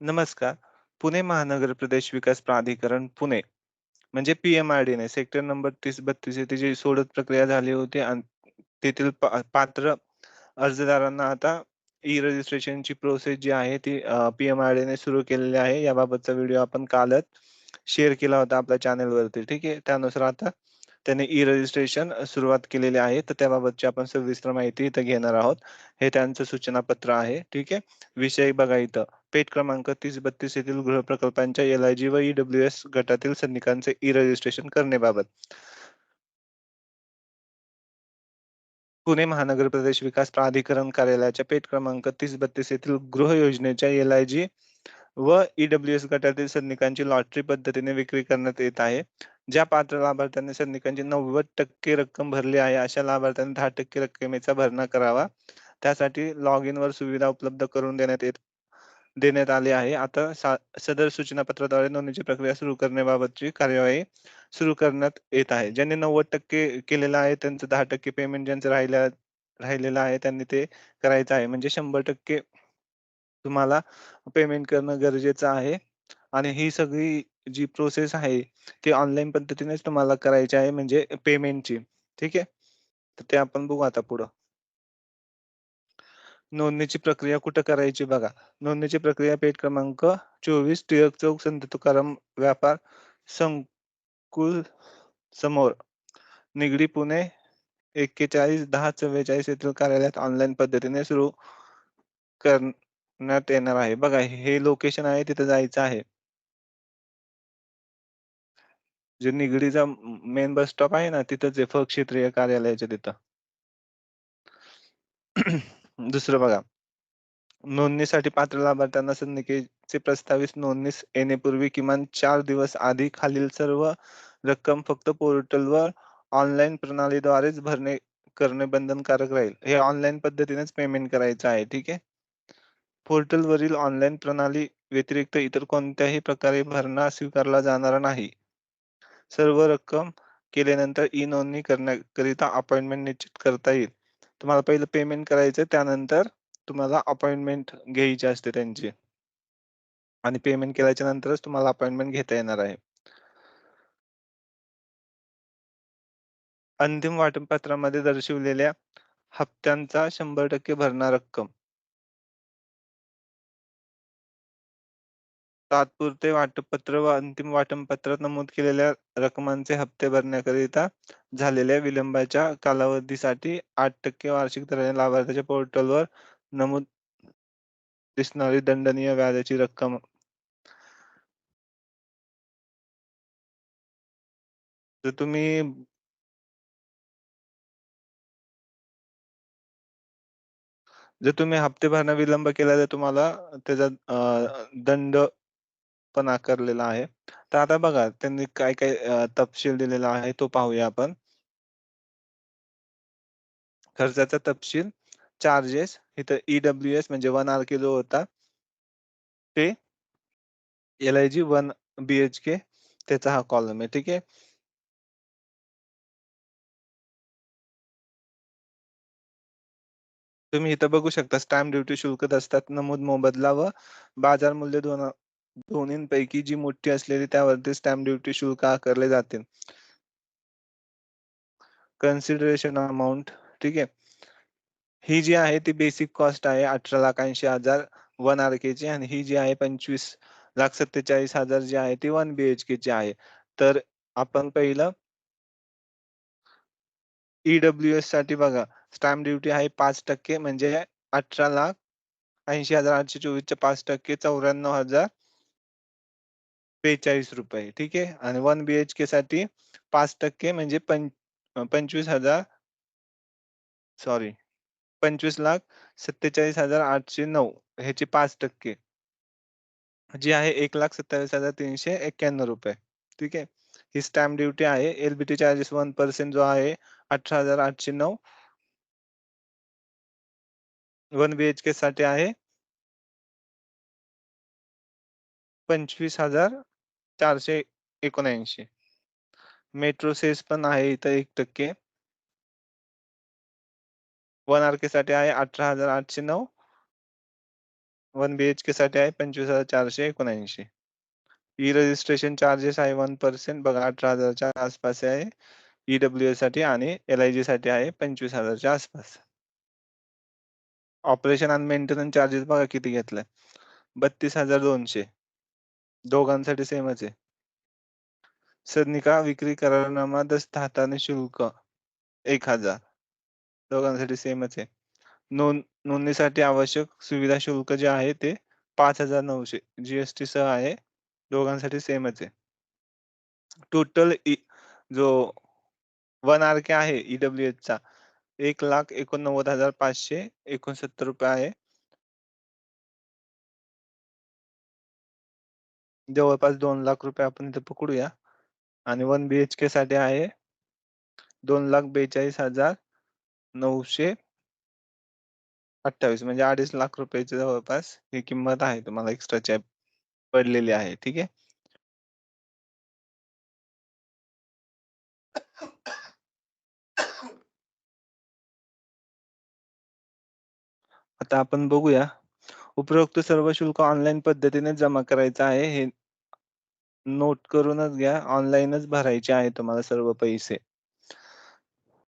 नमस्कार. पुणे महानगर प्रदेश विकास प्राधिकरण पुणे म्हणजे पी-एम-आर-डी सेक्टर नंबर 30-32 येथे जी सोडत प्रक्रिया झाली होती आणि तेथील पा पात्र अर्जदारांना आता ई-रजिस्ट्रेशनची प्रोसेस जी आहे ती पी-एम-आर-डीने सुरू केलेली आहे. याबाबतचा व्हिडिओ आपण कालच शेअर केला होता आपल्या चॅनेलवरती ठीक आहे. त्यानुसार आता त्यांनी ई-रजिस्ट्रेशन सुरुवात केलेली आहे. तर त्याबाबतची आपण सविस्तर माहिती इथं घेणार आहोत. हे त्यांचं सूचनापत्र आहे. ठीक आहे. विषय बघा इथं. पेठ क्रमांक 30-32 येथील गृहप्रकल्पांच्या एल-आय-जी व ई-डब्ल्यू-एस गटातील सैनिकांचे ई-रजिस्ट्रेशन करण्याबाबत. पुणे महानगर प्रदेश विकास प्राधिकरण कार्यालयाच्या पेठ क्रमांक 30-32 येथील गृह योजनेच्या एल-आय-जी व ई-डब्ल्यू-एस गटातील सैनिकांची लॉटरी पद्धतीने विक्री करण्यात येत आहे. ज्या पात्र लाभार्थ्यांनी सैनिकांची 90% रक्कम भरली आहे, अशा लाभार्थ्यांनी 10% रक्कमेचा भरणा करावा. त्यासाठी लॉग इनवर सुविधा उपलब्ध करून देण्यात येत देण्यात आले आहे. आता सा सदर सूचनापत्राद्वारे नोंदणीची प्रक्रिया सुरू करण्याबाबतची कार्यवाही सुरू करण्यात येत आहे. ज्यांनी 90% केलेलं आहे, त्यांचं 10% पेमेंट ज्यांचं राहिल्या राहिलेलं आहे, त्यांनी ते करायचं आहे. म्हणजे 100% तुम्हाला पेमेंट करणं गरजेचं आहे आणि ही सगळी जी प्रोसेस आहे, ती ऑनलाईन पद्धतीनेच तुम्हाला करायची आहे म्हणजे पेमेंटची. ठीक आहे. तर ते आपण बघू आता पुढं. नोंदणीची प्रक्रिया कुठं करायची बघा. नोंदणीची प्रक्रिया पेठ क्रमांक 24 टिळक चौक, संत तुकाराम व्यापार संकुल समोर, निगडी, पुणे 411044 येथील कार्यालयात ऑनलाईन पद्धतीने सुरू करण्यात येणार आहे. बघा हे लोकेशन आहे तिथं जायचं आहे. जे निगडीचा मेन बस स्टॉप आहे ना, तिथंच आहे फ क्षेत्रीय कार्यालयाच्या तिथं. दुसरं बघा. नोंदणीसाठी पात्र लाभार्थ्यांना सदनिकेची प्रस्तावित नोंदणीस येण्यापूर्वी किमान चार दिवस आधी खालील सर्व रक्कम फक्त पोर्टलवर ऑनलाईन प्रणालीद्वारेच भरणे करणे बंधनकारक राहील. हे ऑनलाईन पद्धतीनेच पेमेंट करायचं आहे. ठीक आहे. पोर्टलवरील ऑनलाईन प्रणाली व्यतिरिक्त इतर कोणत्याही प्रकारे भरणा स्वीकारला जाणार नाही. सर्व रक्कम केल्यानंतर ई-नोंदणी करण्याकरिता अपॉइंटमेंट निश्चित करता येईल. तुम्हाला पहिलं पेमेंट करायचं त्यानंतर तुम्हाला अपॉइंटमेंट घ्यायची असते त्यांची. आणि पेमेंट केल्याच्या नंतरच तुम्हाला अपॉइंटमेंट घेता येणार आहे. अंतिम वाटपत्रामध्ये दर्शविलेल्या हप्त्यांचा 100% भरणा रक्कम. तात्पुरते वाटपत्र व अंतिम वाटपत्रात नमूद केलेल्या रकमांचे हप्ते भरण्याकरिता झालेल्या विलंबाच्या कालावधीसाठी आठ टक्के वार्षिक दराने लाभार्थ्याच्या पोर्टलवर नमूद दिसणारी दंडनीय व्याजाची रक्कम. जर तुम्ही जर तुम्ही हप्ते भरणं विलंब केला तर तुम्हाला त्याचा दंड पण आकारलेला आहे. तर आता बघा त्यांनी काय-काय अ, तपशील दिलेला आहे तो पाहूया आपण. खर्चाचा तपशील, चार्जेस इथं ई-डब्ल्यू-एस म्हणजे वन आर-के जो होता ते एल-आय-जी वन बी-एच-के त्याचा हा कॉलम आहे. ठीक आहे. तुम्ही इथं बघू शकता स्टॅम्प ड्युटी शुल्क दस्तात नमूद मोबदला व बाजार मूल्य दोन दोन्हींपैकी जी मोठी असलेली त्यावरती स्टॅम्प ड्युटी शुल्क आकारले जाते. कन्सिडरेशन अमाऊंट ठीक आहे. ही जी आहे ती बेसिक कॉस्ट आहे 18,80,000 1 आर के ची आणि ही जी आहे 25,47,000 जी आहे ती वन बीएचके ची आहे. तर आपण पहिलं ई-डब्ल्यू-एससाठी बघा स्टॅम्प ड्युटी आहे पाच टक्के म्हणजे अठरा लाख ऐंशी हजार आठशे चोवीसच्या पाच टक्के चौऱ्याण्णव हजार बेचाळीस रुपये ठीक आहे? आणि वन बी एच के साठी पाच टक्के म्हणजे पंचवीस हजार सॉरी पंचवीस लाख सत्तेचाळीस हजार आठशे नऊ ह्याची पाच टक्के. जी आहे एक लाख सत्तावीस हजार तीनशे एक्क्याण्णव रुपये ठीक आहे? ही स्टॅम्प ड्युटी आहे. एलबीटी चार्जेस वन पर्सेंट जो आहे अठरा हजार आठशे नऊ. वन बीएचके साठी आहे पंचवीस हजार चारशे एकोणऐंशी. मेट्रो सेस पण आहे इथं एक टक्के. वन आर के साठी आहे अठरा हजार आठशे नऊ. वन बी एच के साठी आहे पंचवीस हजार चारशे एकोणऐंशी. ई रजिस्ट्रेशन चार्जेस आहे वन पर्सेंट बघा अठरा हजारच्या आसपास आहे. ई डब्ल्यू साठी आणि एल आय जी साठी आहे पंचवीस हजारच्या आसपास. ऑपरेशन आणि मेंटेनन्स चार्जेस बघा किती घेतलाय. बत्तीस हजार दोनशे. दोघांसाठी सेमच आहे. सदनिका विक्री करारनामा दस्त हाताने शुल्क एक हजार दोघांसाठी सेमच आहे. नोंद नोंदणीसाठी आवश्यक सुविधा शुल्क जे आहे ते 5,900 जीएसटी सह आहे. दोघांसाठी सेमच आहे. टोटल ई e, जो 1 आरके आहे ईडब्ल्यूएसचा ₹1,89,569 आहे. जवळपास दोन लाख रुपये आपण इथे पकडूया आणि वन बी एच के साठी आहे ₹2,42,928 म्हणजे ₹2,50,000 जवळपास ही किंमत आहे तुम्हाला एक्स्ट्राच्या पडलेली आहे. ठीक आहे. आता आपण बघूया. उपरोक्त सर्व शुल्क ऑनलाईन पद्धतीने जमा करायचं आहे. हे नोट करूनच घ्या. ऑनलाईनच भरायचे आहे तुम्हाला सर्व पैसे.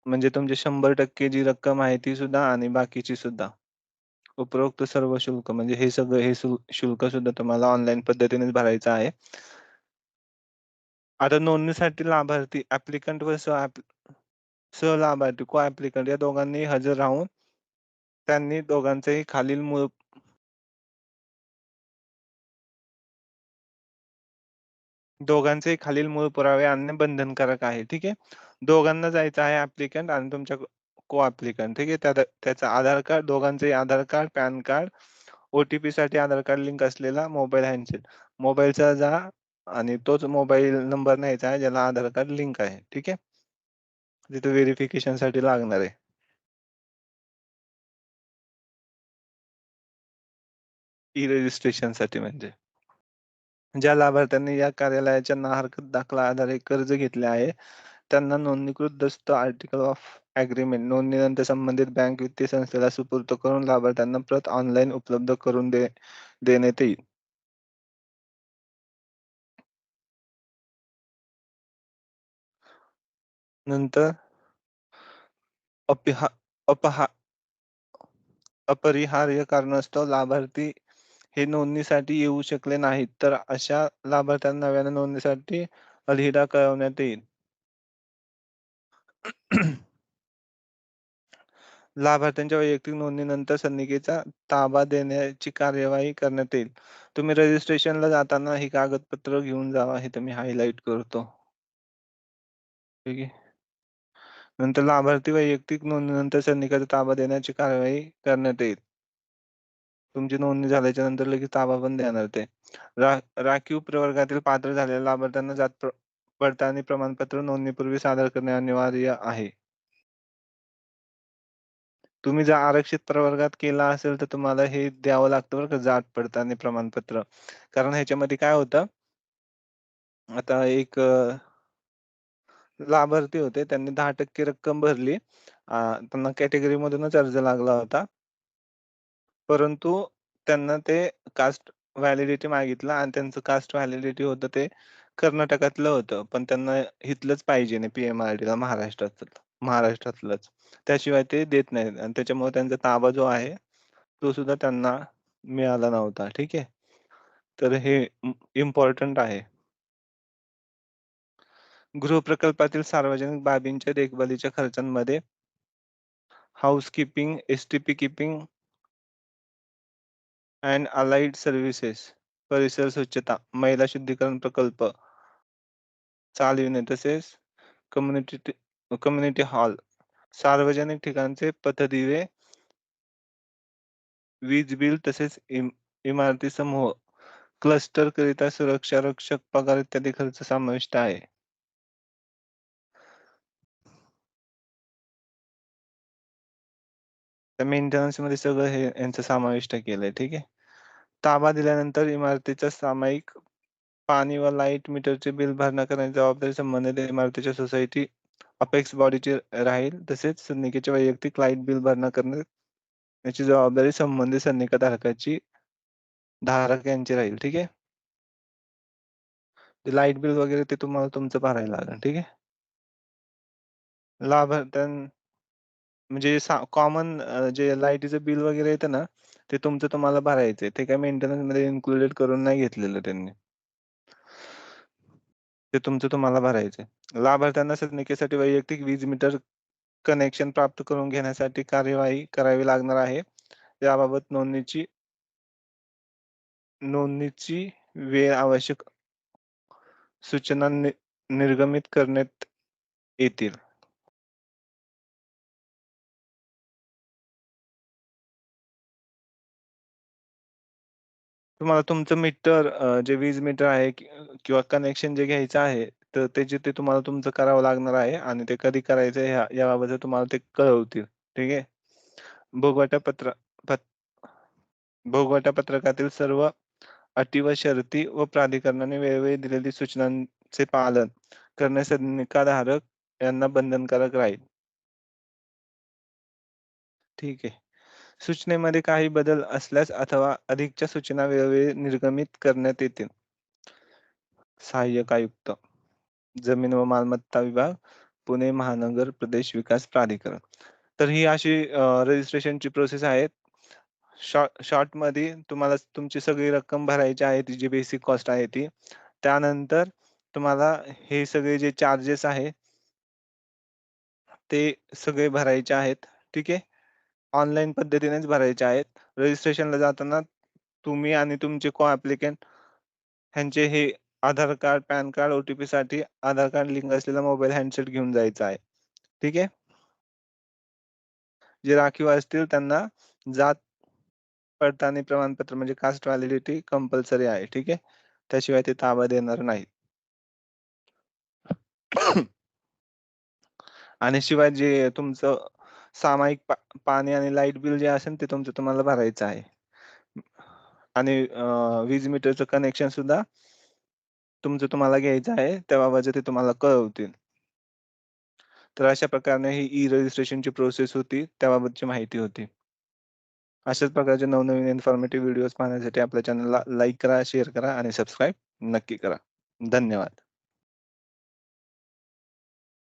म्हणजे तुमचे शंभर टक्के जी रक्कम आहे ती सुद्धा आणि बाकीची सुद्धा. उपरोक्त सर्व शुल्क म्हणजे हे सगळं हे शुल्क सुद्धा तुम्हाला ऑनलाईन पद्धतीनेच भरायचं आहे. आता नोंदणीसाठी लाभार्थी ऍप्लिकंट व सह लाभार्थी को ऍप्लिकंट या दोघांनी हजर राहून त्यांनी दोघांचेही खालील दोघांचे खालील मूळ पुरावे आणणे बंधनकारक आहे. ठीक आहे. दोघांना जायचं आहे ऍप्लिकंट आणि तुमच्या को ऍप्लिकंट ठीक आहे. त्या त्याचा आधार कार्ड दोघांचेही Aadhaar card, PAN card, OTP साठी आधार कार्ड लिंक असलेला मोबाईल हँडसेट. मोबाईलचा जा आणि तोच मोबाईल नंबर न्यायचा आहे ज्याला आधार कार्ड लिंक आहे. ठीक आहे. तिथे व्हेरिफिकेशनसाठी लागणार आहे. ई रजिस्ट्रेशनसाठी म्हणजे. ज्या लाभार्थ्यांनी या कार्यालयाच्या ना हरकत दाखला आधारे कर्ज घेतले आहे, त्यांना नोंदणीकृत दस्त आर्टिकल ऑफ अग्रीमेंट नोंदणीनंतर संबंधित बँक वित्तीय संस्थेला सुपूर्त करून लाभार्थ्यांना प्रत ऑनलाईन उपलब्ध करून दे देण्यात येईल. नंतर अपिहा अपहा अपरिहार्य कारणास्तव लाभार्थी नोंदणीसाठी येऊ शकले नाहीत, तर अशा लाभार्थ्यांना नव्याने नोंदणीसाठी अलहिदा कळवण्यात येईल. लाभार्थ्यांच्या वैयक्तिक नोंदणीनंतर सन्निकेचा ताबा देण्याची कार्यवाही करण्यात येईल. तुम्ही रजिस्ट्रेशनला जाताना ही कागदपत्र घेऊन जावा हे तुम्ही हायलाइट करतो. ठीक आहे. नंतर लाभार्थी वैयक्तिक नोंदणीनंतर सदनिकेचा ताबा देण्याची कार्यवाही करण्यात येईल. तुमची नोंदणी झाल्याच्यानंतर लगेच ताबा पण देणार ते. रा राखीव प्रवर्गातील पात्र झालेल्या लाभार्थ्यांना जात पडताळणी प्रमाणपत्र नोंदणीपूर्वी सादर करणे अनिवार्य आहे. तुम्ही जर आरक्षित प्रवर्गात केला असेल तर तुम्हाला हे द्यावं लागतं बरं का जात पडताळणी प्रमाणपत्र. कारण ह्याच्यामध्ये काय होतं आता एक लाभार्थी होते. त्यांनी 10% रक्कम भरली. त्यांना त्यांना कॅटेगरीमधूनच अर्ज लागला होता. परंतु त्यांना ते कास्ट व्हॅलिडिटी मागितलं आणि त्यांचं कास्ट व्हॅलिडिटी होतं ते कर्नाटकातलं होतं. पण त्यांना इथलंच पाहिजे नाही पी-एम-आर-डीला महाराष्ट्रातलं महाराष्ट्रातलंच. त्याशिवाय ते देत नाहीत आणि त्याच्यामुळे त्यांचा ताबा जो आहे, तो सुद्धा त्यांना मिळाला नव्हता. ठीक आहे. तर हे इम्पॉर्टंट आहे. गृहप्रकल्पातील सार्वजनिक बाबींच्या देखभालीच्या खर्चांमध्ये housekeeping, STP keeping and allied services, परिसर स्वच्छता, महिला शुद्धीकरण प्रकल्प चालविणे तसेच कम्युनिटी कम्युनिटी हॉल, सार्वजनिक ठिकाणचे पथदिवे वीज बिल तसेच इम इमारती समूह, क्लस्टर करिता सुरक्षा रक्षक पगार इत्यादी खर्च समाविष्ट आहे. त्या मेंटेनन्समध्ये सगळं हे यांचं समाविष्ट केलंय. ठीक आहे. ताबा दिल्यानंतर इमारतीच्या सामायिक पाणी व लाइट मीटरचे बिल भरणा करण्याची जबाबदारी संबंधित इमारतीच्या सोसायटी अपेक्स बॉडीची राहील. तसेच सन्निकेचे वैयक्तिक लाइट बिल भरणा करणे याची जबाबदारी संबंधित सन्निका धारकाची धारक यांची राहील. ठीक आहे. ते लाइट बिल वगैरे ते तुम्हाला तुमचं भरायला लागेल. ठीक आहे. लाभार्थ्यां म्हणजे कॉमन जे लाईटीचं बिल वगैरे येतं ना, ते तुमचं तुम्हाला भरायचंय. ते काही मेंटेनन्समध्ये इन्क्लुडेड करून नाही घेतलेलं त्यांनी. ते तुमचं तुम्हाला भरायचंय. लाभार्थ्यांना सदनिकेसाठी वैयक्तिक वीज मीटर कनेक्शन प्राप्त करून घेण्यासाठी कार्यवाही करावी लागणार आहे. याबाबत नोंदणीची नोंदणीची वेळ आवश्यक सूचना नि निर्गमित करण्यात येतील. तुम्हाला तुमचं मीटर अ, जे वीज मीटर आहे कि किंवा कनेक्शन जे घ्यायचं आहे, तर त्याचे ते तुम्हाला तुमचं करावं लागणार आहे आणि ते कधी करायचं या याबाबत तुम्हाला ते कळवतील. ठीक आहे. भोगवटा पत्र पत भोगवटा पत्रकातील सर्व अटी व शर्ती व प्राधिकरणाने वेळोवेळी दिलेली सूचनांचे पालन करणे निकालधारक यांना बंधनकारक राहील. ठीक आहे. सूचनेमध्ये काही बदल असल्यास अथवा अधिकच्या सूचना वेळोवेळी निर्गमित करण्यात येतील. सहाय्यक आयुक्त, जमीन व मालमत्ता विभाग, पुणे महानगर प्रदेश विकास प्राधिकरण. तर ही अशी रजिस्ट्रेशनची प्रोसेस आहे. शॉर्ट शॉर्टमध्ये तुम्हाला तुमची सगळी रक्कम भरायची आहे, ती जी बेसिक कॉस्ट आहे ती. त्यानंतर तुम्हाला हे सगळे जे चार्जेस आहे ते सगळे भरायचे आहेत. ठीक आहे. ऑनलाईन पद्धतीनेच भरायचे आहेत. रजिस्ट्रेशनला जाताना तुम्ही आणि तुमचे को ऍप्लिकेंट ह्यांचे हे Aadhaar card, PAN card, OTP साठी आधार कार्ड लिंक असलेला मोबाईल हँडसेट घेऊन जायचा आहे. ठीक आहे. जे राखीव असतील त्यांना जात पडताळणी प्रमाणपत्र म्हणजे कास्ट व्हॅलिडिटी कंपल्सरी आहे. ठीक आहे. त्याशिवाय ते ताबा देणार नाही आणि शिवाय जे तुमचं सामायिक पा पाणी आणि लाइट बिल जे असेल ते तुमचं तुम्हाला भरायचं आहे. आणि वीज मीटरचं कनेक्शन सुद्धा तुमचं तुम्हाला घ्यायचं आहे. त्याबाबतचं ते तुम्हाला कळवतील. तर अशा प्रकारे ही ई-रजिस्ट्रेशनची प्रोसेस होती. त्याबाबतची माहिती होती. अशाच प्रकारचे नवनवीन इन्फॉर्मेटिव्ह व्हिडिओज पाहण्यासाठी आपल्या चॅनलला लाईक करा, शेअर करा आणि सबस्क्राईब नक्की करा. धन्यवाद.